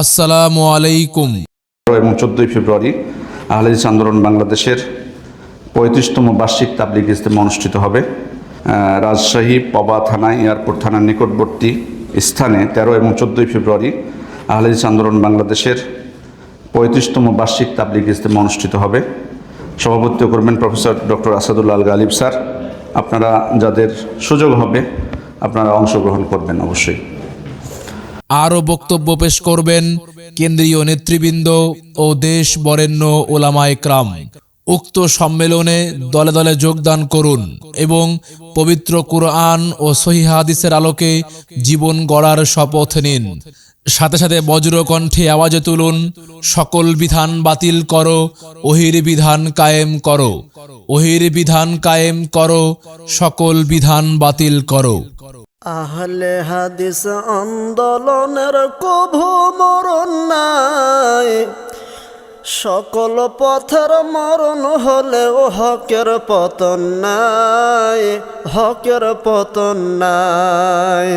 আসসালামু আলাইকুম। এবং চোদ্দোই ফেব্রুয়ারি আহলেদিস আন্দোলন বাংলাদেশের পঁয়ত্রিশতম বার্ষিক তাবলিগ ইজতেমা অনুষ্ঠিত হবে। রাজশাহী পবা থানা এয়ারপোর্ট থানার নিকটবর্তী স্থানে তেরো এবং চোদ্দোই ফেব্রুয়ারি আহলেদিস আন্দোলন বাংলাদেশের পঁয়ত্রিশতম বার্ষিক তাবলিগ ইজতেমা অনুষ্ঠিত হবে। সভাপতিত্ব করবেন professor doctor Asadullah Al Ghalib sir. আপনারা যাদের সুযোগ হবে, আপনারা অংশগ্রহণ করবেন অবশ্যই। আরও বক্তব্য পেশ করবেন কেন্দ্রীয় নেতৃবৃন্দ ও দেশ বরেণ্য ওলামা একরাম। উক্ত সম্মেলনে দলে দলে যোগদান করুন এবং পবিত্র কুরআন ও সহিহাদিসের আলোকে জীবন গড়ার শপথ নিন। সাথে সাথে বজ্রকণ্ঠে আওয়াজে তুলুন, সকল বিধান বাতিল করো ওহির বিধান কায়েম করো ওহির বিধান কায়েম করো, সকল বিধান বাতিল করো। আহলে হাদিস আন্দোলনের কভু মরণ নাই। সকল পথের মরণ হলেও হকের পতন নাই, হকের পতন নাই।